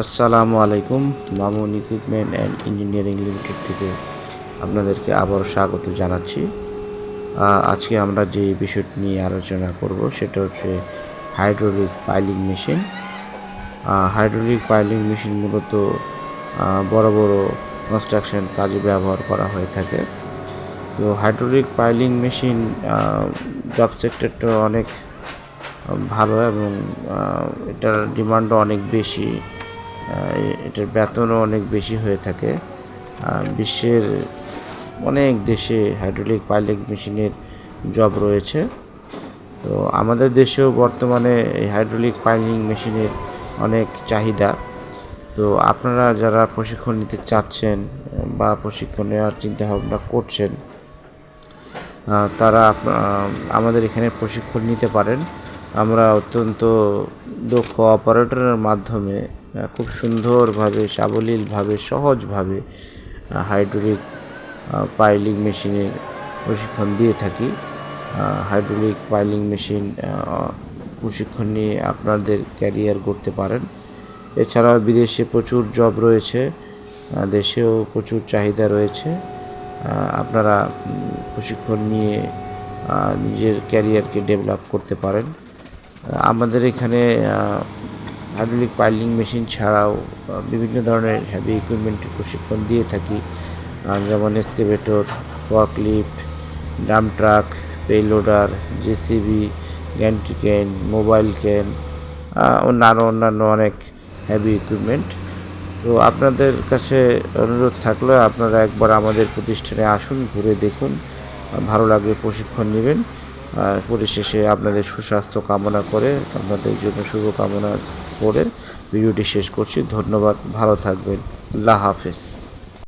আসসালামু আলাইকুম Mamun equipment and engineering limited থেকে আপনাদেরকে আবারও স্বাগত জানাচ্ছি। আজকে আমরা যে বিষয়টি নিয়ে আলোচনা করব সেটা হচ্ছে hydraulic piling machine. Hydraulic piling machine মূলত বড় বড় কনস্ট্রাকশন কাজে ব্যবহার করা হয়ে থাকে। তো হাইড্রোলিক পাইলিং মেশিন জব সেক্টরটা অনেক ভালো এবং এটার ডিমান্ডও অনেক বেশি। এটার বেতনও অনেক বেশি হয়ে থাকে। বিশ্বের অনেক দেশে হাইড্রোলিক পাইলিং মেশিনের জব রয়েছে। তো আমাদের দেশেও বর্তমানে এই হাইড্রোলিক পাইলিং মেশিনের অনেক চাহিদা। তো আপনারা যারা প্রশিক্ষণ নিতে চাচ্ছেন বা প্রশিক্ষণ নেওয়ার চিন্তাভাবনা করছেন তারা আমাদের এখানে প্রশিক্ষণ নিতে পারেন। আমরা অত্যন্ত দক্ষ অপারেটরের মাধ্যমে খুব সুন্দরভাবে, সাবলীলভাবে, সহজভাবে হাইড্রোলিক পাইলিং মেশিনের প্রশিক্ষণ দিয়ে থাকি। হাইড্রোলিক পাইলিং মেশিন প্রশিক্ষণ নিয়ে আপনাদের ক্যারিয়ার করতে পারেন। এছাড়াও বিদেশে প্রচুর জব রয়েছে দেশেও প্রচুর চাহিদা রয়েছে। আপনারা প্রশিক্ষণ নিয়ে নিজের ক্যারিয়ারকে ডেভেলপ করতে পারেন। আমাদের এখানে হাইড্রোলিক পাইলিং মেশিন ছাড়াও বিভিন্ন ধরনের হ্যাভি ইকুইপমেন্টের প্রশিক্ষণ দিয়ে থাকি। যেমন excavator forklift dump truck payloader JCB gantry crane mobile crane আরও অন্যান্য অনেক হ্যাভি ইকুইপমেন্ট তো আপনাদের কাছে অনুরোধ থাকলে আপনারা একবার আমাদের প্রতিষ্ঠানে আসুন, ঘুরে দেখুন ভালো লাগলে প্রশিক্ষণ নেবেন পরিশেষে আপনাদের সুস্বাস্থ্য কামনা করে। আপনাদের জন্য শুভকামনা। করে ভিডিওটি শেষ করছি। ধন্যবাদ ভালো থাকবেন। আল্লাহ হাফেজ।